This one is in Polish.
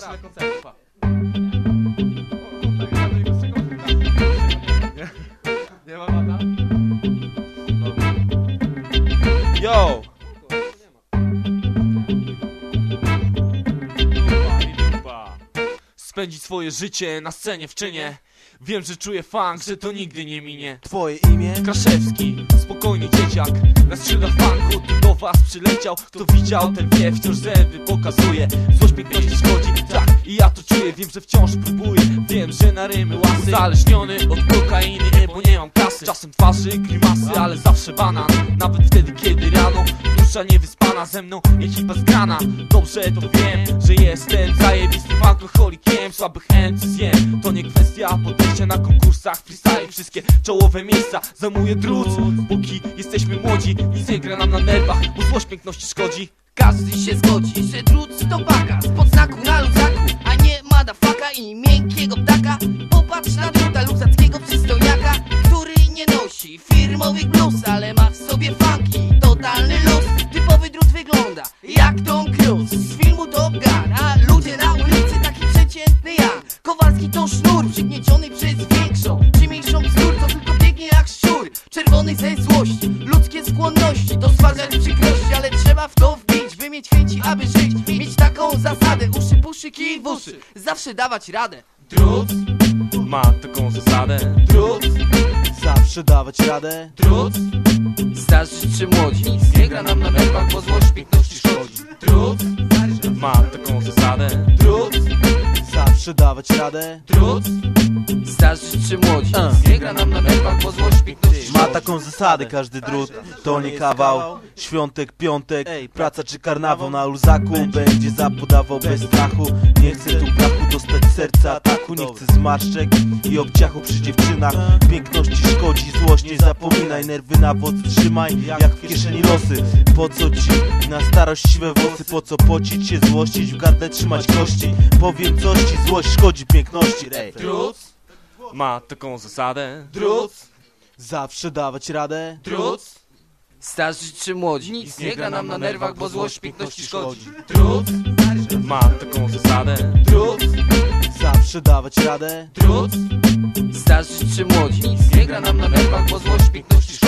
na koncercie, pa. Nie ma bata? Yo! Spędzić swoje życie na scenie w czynie Wiem, że czuję funk, że to nigdy nie minie Twoje imię? Kraszewski, spokojny dzieciak Na skrzydłach was przyleciał Kto widział, ten wie, wciąż zęby pokazuje. Złość piękności szkodzi, tak i ja to czuję. Wiem, że wciąż próbuję, wiem, że na rymy łasy. Uzależniony od kokainy, bo nie mam kasy. Czasem twarzy, grimasy, ale zawsze banan. Nawet wtedy, kiedy rano Dusza niewyspana ze mną, ekipa zgrana. Dobrze to wiem, że jestem zajebistym alkoholikiem Słabych chęci zjem, to nie kwestia podejścia na konkursach Freestyle, wszystkie czołowe miejsca. Zajmuje drut Póki jesteśmy młodzi, nic nie gra nam na nerwach Bo złość piękności szkodzi. Każdy się zgodzi, że drut to baka. Spod znaku na luzaku, a nie madafaka I miękkiego ptaka. Popatrz na druta luzackiego przystojniaka Który nie nosi firmowych bluz Ale ma jak Tom Cruise Z filmu Top Gun A ludzie na ulicy taki przeciętny ja Kowalski to sznur przygnieciony przez większą Czy mniejszą bzdur to tylko biegnie jak szczur. Czerwony ze złości, ludzkie skłonności To stwarzać przykrości, ale trzeba w to wbić By mieć chęci, aby żyć, mieć taką zasadę Uszy, puszy, kij w uszy, zawsze dawać radę. Drut ma taką zasadę. Drut, Zawsze dawać radę. Drut, Starzy czy młodzi, nie gra nam na nerwach Bo złość Zawsze dawać radę drut Starzy czy młodzi, nic nie gra nam na nerwach Bo złość piękności Ma taką zasadę każdy drut. To nie kawał. Świątek, piątek Praca czy karnawał. na luzaku Będzie. zapodawał bez strachu. Nie chcę tu braku dostać serca ataku. Nie chcę zmarszczek i obciachu przy dziewczynach. Piękności szkodzi, złość nie zapominaj Nerwy na wodz trzymaj jak w kieszeni losy. Po co ci na starość siwe włosy? Po co pocić się, złościć w gardę trzymać kości? Powiem coś ci, złość szkodzi piękności. Rej. Drut ma taką zasadę. Drut, Zawsze dawać radę. Drut, Starzy czy młodzi, nic nie gra nam na nerwach Bo złość piękności szkodzi. drut ma taką zasadę. Drut, Zawsze dawać radę. Starzy czy młodzi, nie gra nam na nerwach Bo złość piękności